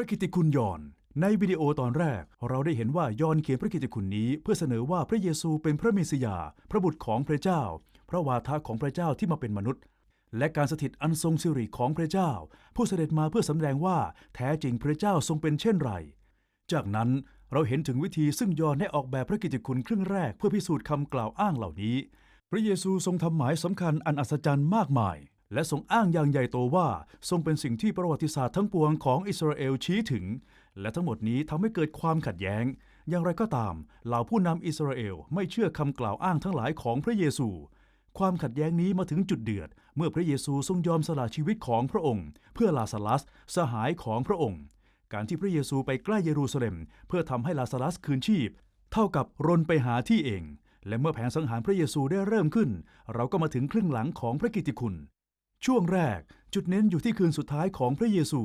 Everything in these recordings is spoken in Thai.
ระกิติคุณยอน ในวิดีโอตอนแรก เราได้เห็นว่ายอนเขียนพระกิติคุณนี้ เพื่อเสนอว่าพระเยซูเป็นพระเมสสิยา พระบุตรของพระเจ้า พระวาทะของพระเจ้าที่มาเป็นมนุษย์ และการสถิตอันทรงสิริของพระเจ้า ผู้เสด็จมาเพื่อสำแดงว่าแท้จริงพระเจ้าทรงเป็นเช่นไร จากนั้นเราเห็นถึงวิธีซึ่งยอนได้ออกแบบพระกิตติคุณครึ่งแรกเพื่อพิสูจน์คำกล่าวอ้างเหล่านี้ พระเยซูทรงทำหมายสำคัญอันอัศจรรย์มากมาย และทรงอ้างอย่างใหญ่โตว่าทรงเป็นสิ่งที่ประวัติศาสตร์ทั้งปวงของอิสราเอลชี้ถึง และทั้งหมดนี้ทำให้เกิดความขัดแย้ง อย่างไรก็ตามเหล่าผู้นำอิสราเอลไม่เชื่อคำกล่าวอ้างทั้งหลายของพระเยซู ความขัดแย้งนี้มาถึงจุดเดือด เมื่อพระเยซูทรงยอมสละชีวิตของพระองค์ เพื่อลาซาลัสสหายของพระองค์ การที่พระเยซูไปใกล้เยรูซาเล็ม เพื่อทำให้ลาซาลัสคืนชีพ เท่ากับรนไปหาที่เอง และเมื่อแผนสังหารพระเยซูได้เริ่มขึ้น เราก็มาถึงครึ่งหลังของพระกิตติคุณ ช่วงแรกจุดเน้นอยู่ที่คืนสุดท้ายของพระเยซู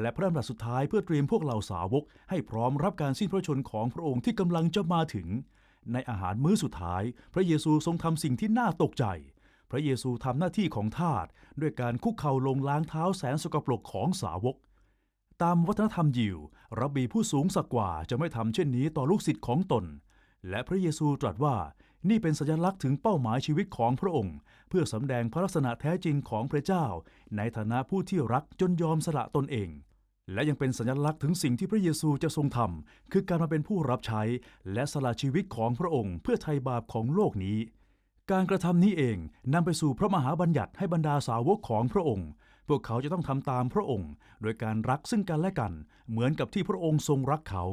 และพระดำรัสสุดท้ายเพื่อเตรียมพวกเหล่าสาวก ให้พร้อมรับการสิ้นพระชนของพระองค์ที่กำลังจะมาถึง ในอาหารมื้อสุดท้าย พระเยซูทรงทำสิ่งที่น่าตกใจ พระเยซูทำหน้าที่ของทาสด้วยการคุกเข่าลงล้างเท้าแสนสกปรกของสาวก ตามวัฒนธรรมยิวรับบีผู้สูงสักกว่าจะไม่ทำเช่นนี้ต่อลูกศิษย์ของตน และพระเยซูตรัสว่า นี่เป็นสัญลักษณ์ถึงเป้าหมายชีวิตของพระองค์ เพื่อสำแดงพระลักษณะแท้จริงของพระเจ้า ในฐานะผู้ที่รักจนยอมสละตนเอง และยังเป็นสัญลักษณ์ถึงสิ่งที่พระเยซูจะทรงทำคือการมาเป็นผู้รับใช้ และสละชีวิตของพระองค์ เพื่อไถ่บาปของโลกนี้ การกระทำนี้เองนำไปสู่พระมหาบัญญัติให้บรรดาสาวกของพระองค์ พวกเขาจะต้องทำตามพระองค์ โดยการรักซึ่งกันและกัน เหมือนกับที่พระองค์ทรงรักเขา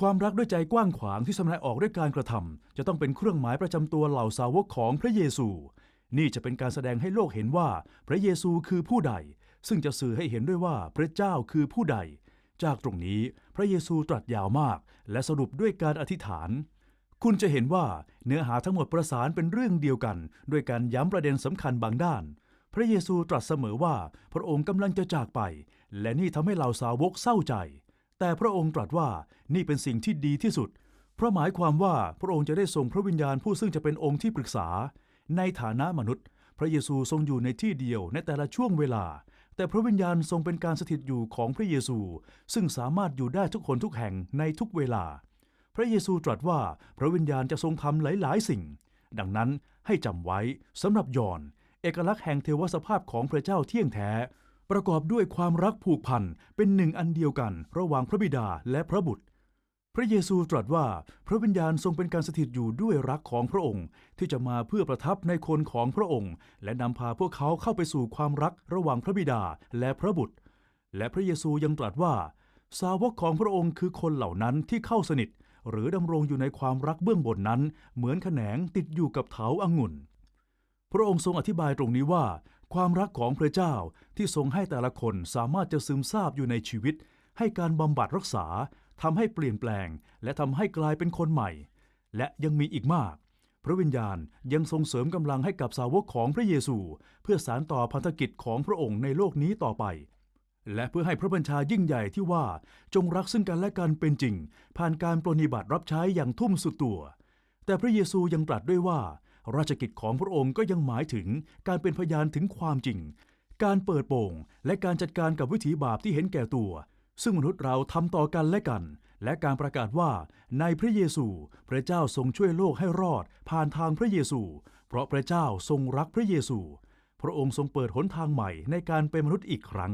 ความรักด้วยใจกว้างขวางที่สำแดงออกด้วยการกระทำจะต้องเป็นเครื่องหมายประจำตัวเหล่าสาวกของพระเยซู นี่จะเป็นการแสดงให้โลกเห็นว่าพระเยซูคือผู้ใด ซึ่งจะสื่อให้เห็นด้วยว่าพระเจ้าคือผู้ใด จากตรงนี้พระเยซูตรัสยาวมาก และสรุปด้วยการอธิษฐาน คุณจะเห็นว่าเนื้อหาทั้งหมดประสานเป็นเรื่องเดียวกัน ด้วยการย้ำประเด็นสำคัญบางด้าน พระเยซูตรัสเสมอว่าพระองค์กำลังจะจากไป และนี่ทำให้เหล่าสาวกเศร้าใจ แต่พระองค์ตรัสว่านี่เป็นสิ่งที่ดีที่สุด เพราะหมายความว่าพระองค์จะได้ส่งพระวิญญาณผู้ซึ่งจะเป็นองค์ที่ปรึกษา ในฐานะมนุษย์ พระเยซูทรงอยู่ในที่เดียวในแต่ละช่วงเวลา แต่พระวิญญาณทรงเป็นการสถิตอยู่ของพระเยซู ซึ่งสามารถอยู่ได้ทุกคนทุกแห่งในทุกเวลา พระเยซูตรัสว่าพระวิญญาณจะทรงทำหลาย ๆ สิ่ง ดังนั้นให้จำไว้สำหรับยอห์นเอกลักษณ์แห่งเทวสภาพของพระเจ้าเที่ยงแท้ ประกอบด้วยความรักผูกพันเป็นหนึ่งอันเดียวกันระหว่างพระบิดาและพระบุตร พระเยซูตรัสว่าพระวิญญาณทรงเป็นการสถิตอยู่ด้วยรักของพระองค์ ที่จะมาเพื่อประทับในคนของพระองค์ และนำพาพวกเขาเข้าไปสู่ความรักระหว่างพระบิดาและพระบุตร และพระเยซูยังตรัสว่า สาวกของพระองค์คือคนเหล่านั้นที่เข้าสนิท หรือดำรงอยู่ในความรักเบื้องบนนั้น เหมือนแขนงติดอยู่กับเถาองุ่นพระองค์ทรงอธิบายตรงนี้ว่า ความรักของพระเจ้าที่ทรงให้แต่ละคนสามารถจะซึมซาบอยู่ในชีวิต ให้การบำบัดรักษาทำให้เปลี่ยนแปลง และทำให้กลายเป็นคนใหม่ และยังมีอีกมาก พระวิญญาณยังทรงเสริมกำลังให้กับสาวกของพระเยซู เพื่อสานต่อพันธกิจของพระองค์ในโลกนี้ต่อไป และเพื่อให้พระบัญชายิ่งใหญ่ที่ว่าจงรักซึ่งกันและกันเป็นจริง ผ่านการปรนิบัติรับใช้อย่างทุ่มสุดตัว แต่พระเยซูยังตรัสด้วยว่า ราชกิจของพระองค์ก็ยังหมายถึงการเป็นพยานถึงความจริง การเปิดโปงและการจัดการกับวิถีบาปที่เห็นแก่ตัว ซึ่งมนุษย์เราทำต่อกันและกัน และการประกาศว่าในพระเยซู พระเจ้าทรงช่วยโลกให้รอดผ่านทางพระเยซู เพราะพระเจ้าทรงรักพระเยซู พระองค์ทรงเปิดหนทางใหม่ในการเป็นมนุษย์อีกครั้ง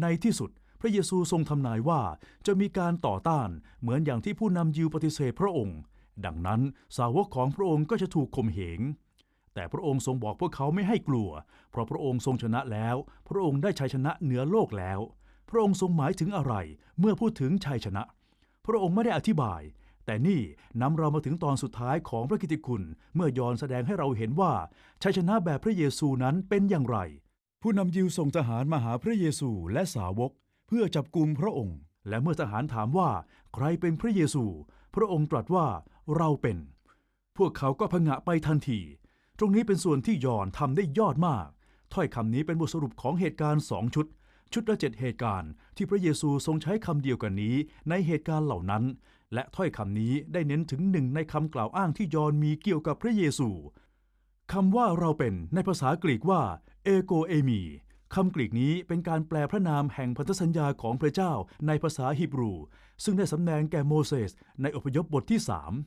ในที่สุดพระเยซูทรงทำนายว่าจะมีการต่อต้านเหมือนอย่างที่ผู้นำยิวปฏิเสธพระองค์ ดังนั้นสาวกของพระองค์ก็จะถูกข่มเหง แต่พระองค์ทรงบอกพวกเขาไม่ให้กลัว เพราะพระองค์ทรงชนะแล้ว พระองค์ได้ชัยชนะเหนือโลกแล้ว พระองค์ทรงหมายถึงอะไร เมื่อพูดถึงชัยชนะ พระองค์ไม่ได้อธิบาย แต่นี่นำเรามาถึงตอนสุดท้ายของพระกิติคุณ เมื่อยอนแสดงให้เราเห็นว่าชัยชนะแบบพระเยซูนั้นเป็นอย่างไร ผู้นำยิวส่งทหารมาหาพระเยซูและสาวก เพื่อจับกุมพระองค์ และเมื่อทหารถามว่าใครเป็นพระเยซู พระองค์ตรัสว่าเราเป็น พวกเขาก็พงะไปทันที ตรงนี้เป็นส่วนที่ยอนทำได้ยอดมาก ถ้อยคำนี้เป็นบทสรุปของเหตุการณ์สองชุด ชุดละเจ็ดเหตุการณ์ที่พระเยซูทรงใช้คำเดียวกันนี้ในเหตุการณ์เหล่านั้น และถ้อยคำนี้ได้เน้นถึงหนึ่งในคำกล่าวอ้างที่ยอนมีเกี่ยวกับพระเยซูคำว่าเราเป็นในภาษากรีกว่าเอโกเอมี คำกรีกนี้เป็นการแปลพระนามแห่งพันธสัญญาของพระเจ้าในภาษาฮีบรู ซึ่งได้สำแดงแก่โมเสสในอพยพบทที่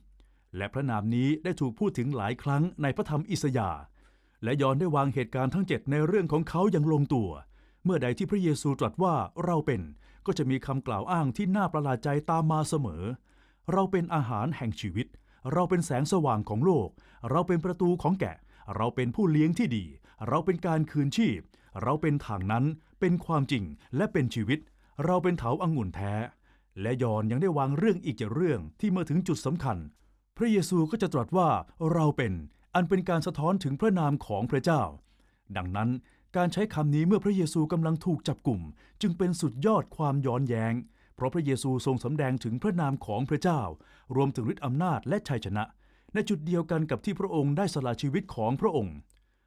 3และพระนามนี้ได้ถูกพูดถึงหลายครั้งในพระธรรมอิสยาห์และยอนได้วางเหตุการณ์ทั้งเจ็ดในเรื่องของเขาอย่างลงตัว เมื่อใดที่พระเยซูตรัสว่าเราเป็นก็จะมีคำกล่าวอ้างที่น่าประหลาดใจตามมาเสมอ เราเป็นอาหารแห่งชีวิต เราเป็นแสงสว่างของโลก เราเป็นประตูของแกะ เราเป็นผู้เลี้ยงที่ดี เราเป็นการคืนชีพ เราเป็นทางนั้นเป็นความจริงและเป็นชีวิต เราเป็นเถาอังุ่นแท้ และยอนยังได้วางเรื่องอีกเจ็ดเรื่องที่เมื่อถึงจุดสำคัญ พระเยซูก็จะตรัสว่าเราเป็นอันเป็นการสะท้อนถึงพระนามของพระเจ้า ดังนั้นการใช้คำนี้เมื่อพระเยซูกำลังถูกจับกลุ่ม จึงเป็นสุดยอดความย้อนแยง้ง เพราะพระเยซูทรงสำแดงถึงพระนามของพระเจ้า รวมถึงฤทธิอำนาจและชัยชนะ ในจุดเดียวกันกับที่พระองค์ได้สละชีวิตของพระองค์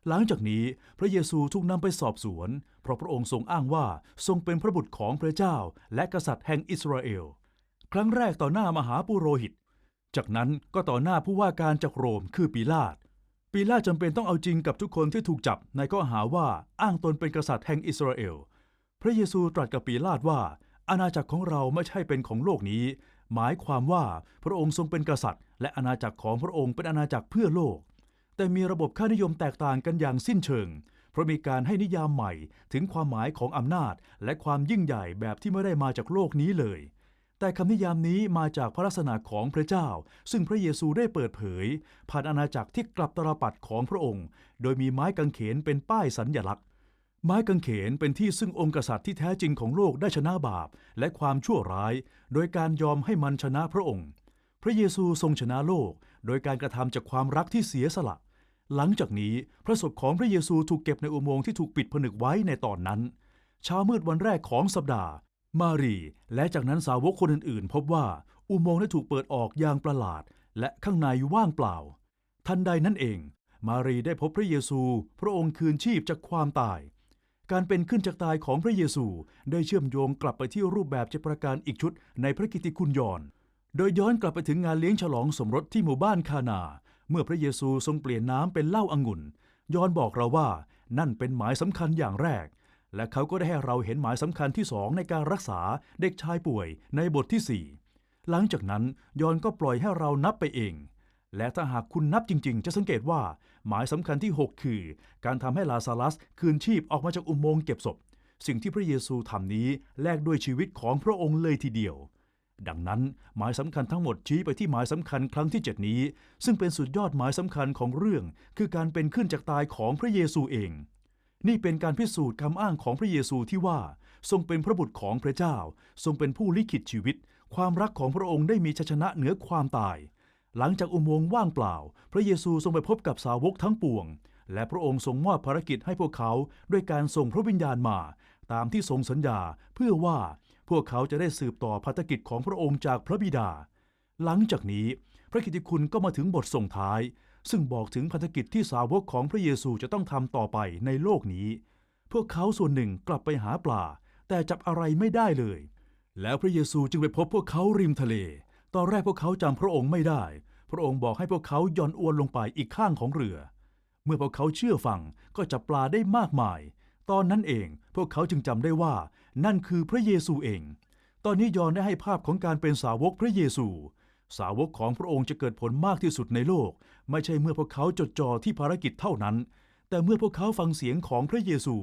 หลังจากนี้พระเยซูถูกนำไปสอบสวน เพราะพระองค์ทรงอ้างว่าทรงเป็นพระบุตรของพระเจ้า และกษัตริย์แห่งอิสราเอล ครั้งแรกต่อหน้ามหาปุโรหิต จากนั้นก็ต่อหน้าผู้ว่าการจากโรมคือปีลาตปีลาตจำเป็นต้องเอาจริงกับทุกคนที่ถูกจับในข้อหาว่าอ้างตนเป็นกษัตริย์แห่งอิสราเอล พระเยซูตรัสกับปีลาตว่า อาณาจักรของเราไม่ใช่เป็นของโลกนี้ หมายความว่าพระองค์ทรงเป็นกษัตริย์ และอาณาจักรของพระองค์เป็นอาณาจักรเพื่อโลก แต่มีระบบค่านิยมแตกต่างกันอย่างสิ้นเชิง เพราะมีการให้นิยามใหม่ถึงความหมายของอำนาจ และความยิ่งใหญ่แบบที่ไม่ได้มาจากโลกนี้เลย แต่คำนิยามนี้มาจากพระลักษณะของพระเจ้า ซึ่งพระเยซูได้เปิดเผย ผ่านอาณาจักรที่กลับตรปัดของพระองค์ โดยมีไม้กางเขนเป็นป้ายสัญญลักษณ์ไม้กางเขนเป็นที่ซึ่งองค์กษัตริย์ที่แท้จริงของโลกได้ชนะบาป และความชั่วร้าย โดยการยอมให้มันชนะพระองค์ พระเยซูทรงชนะโลก โดยการกระทำจากความรักที่เสียสละ หลังจากนี้พระศพของพระเยซูถูกเก็บในอุโมงค์ที่ถูกปิดผนึกไว้ในตอนนั้น เช้ามืดวันแรกของสัปดาห์ มารี และจากนั้นสาวกคนอื่นๆ พบว่าอุโมงค์ได้ถูกเปิดออกอย่างประหลาด และข้างในว่างเปล่า ทันใดนั้นเอง มารีได้พบพระเยซู พระองค์คืนชีพจากความตาย การเป็นขึ้นจากตายของพระเยซูได้เชื่อมโยงกลับไปที่รูปแบบเจประการอีกชุดในพระกิตติคุณยอนโดยย้อนกลับไปถึงงานเลี้ยงฉลองสมรสที่หมู่บ้านคานา เมื่อพระเยซูทรงเปลี่ยนน้ำเป็นเหล้าองุ่นยอนบอกเราว่านั่นเป็นหมายสำคัญอย่างแรก และเขาก็ได้ให้เราเห็นหมายสำคัญที่สองในการรักษาเด็กชายป่วยในบทที่สี่หลังจากนั้นยอนก็ปล่อยให้เรานับไปเอง และถ้าหากคุณนับจริง ๆ จะสังเกตว่า หมายสำคัญที่ 6 คือ การทำให้ลาซารัสคืนชีพออกมาจากอุโมงค์เก็บศพ สิ่งที่พระเยซูทำนี้แลกด้วยชีวิตของพระองค์เลยทีเดียว ดังนั้นหมายสำคัญทั้งหมดชี้ไปที่หมายสำคัญครั้งที่ 7 นี้ ซึ่งเป็นสุดยอดหมายสำคัญของเรื่อง คือการเป็นขึ้นจากตายของพระเยซูเอง นี่เป็นการพิสูจน์คำอ้างของพระเยซูที่ว่า ทรงเป็นพระบุตรของพระเจ้า ทรงเป็นผู้ลิขิตชีวิต ความรักของพระองค์ได้มีชัยชนะเหนือความตาย หลังจากอุโมงค์ว่างเปล่า พระเยซูทรงไปพบกับสาวกทั้งปวง และพระองค์ทรงมอบภารกิจให้พวกเขา ด้วยการส่งพระวิญญาณมา ตามที่ทรงสัญญาเพื่อว่า พวกเขาจะได้สืบต่อพันธกิจของพระองค์จากพระบิดา หลังจากนี้พระกิตติคุณก็มาถึงบทส่งท้าย ซึ่งบอกถึงพันธกิจที่สาวกของพระเยซูจะต้องทำต่อไปในโลกนี้ พวกเขาส่วนหนึ่งกลับไปหาปลา แต่จับอะไรไม่ได้เลย แล้วพระเยซูจึงไปพบพวกเขาริมทะเล ตอนแรกพวกเขาจำพระองค์ไม่ได้ พระองค์บอกให้พวกเขาย่อนอวนลงไปอีกข้างของเรือ เมื่อพวกเขาเชื่อฟังก็จับปลาได้มากมาย ตอนนั้นเองพวกเขาจึงจำได้ว่า นั่นคือพระเยซูเอง ตอนนี้ยอห์นได้ให้ภาพของการเป็นสาวกพระเยซู สาวกของพระองค์จะเกิดผลมากที่สุดในโลก ไม่ใช่เมื่อพวกเขาจดจ่อที่ภารกิจเท่านั้น แต่เมื่อพวกเขาฟังเสียงของพระเยซู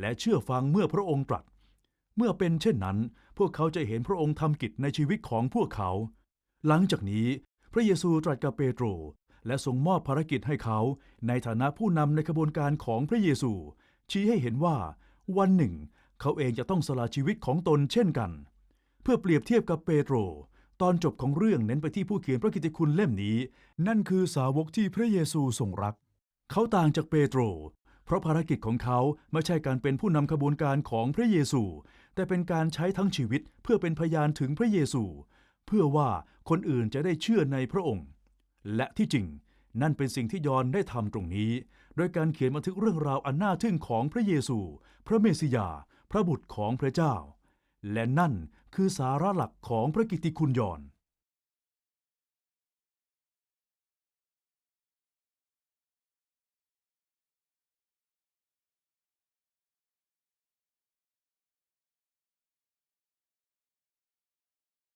และเชื่อฟังเมื่อพระองค์ตรัส เมื่อเป็นเช่นนั้น พวกเขาจะเห็นพระองค์ทำกิจในชีวิตของพวกเขา หลังจากนี้ พระเยซูตรัสกับเปโตรและทรงมอบภารกิจให้เขา ในฐานะผู้นำในขบวนการของพระเยซู ชี้ให้เห็นว่า วันหนึ่ง เขาเองจะต้องสละชีวิตของตนเช่นกัน เพื่อเปรียบเทียบกับเปโตร ตอนจบของเรื่องเน้นไปที่ผู้เขียนพระกิตติคุณเล่มนี้ นั่นคือสาวกที่พระเยซูทรงรัก เขาต่างจากเปโตร เพราะภารกิจของเขาไม่ใช่การเป็นผู้นำขบวนการของพระเยซู แต่เป็นการใช้ทั้งชีวิตเพื่อเป็นพยานถึงพระเยซู เพื่อว่าคนอื่นจะได้เชื่อในพระองค์ และที่จริงนั่นเป็นสิ่งที่ยอนได้ทำตรงนี้ โดยการเขียนบันทึกเรื่องราวอันน่าทึ่งของพระเยซู พระเมสสิยา พระบุตรของพระเจ้า และนั่นคือสาระหลักของพระกิตติคุณยอน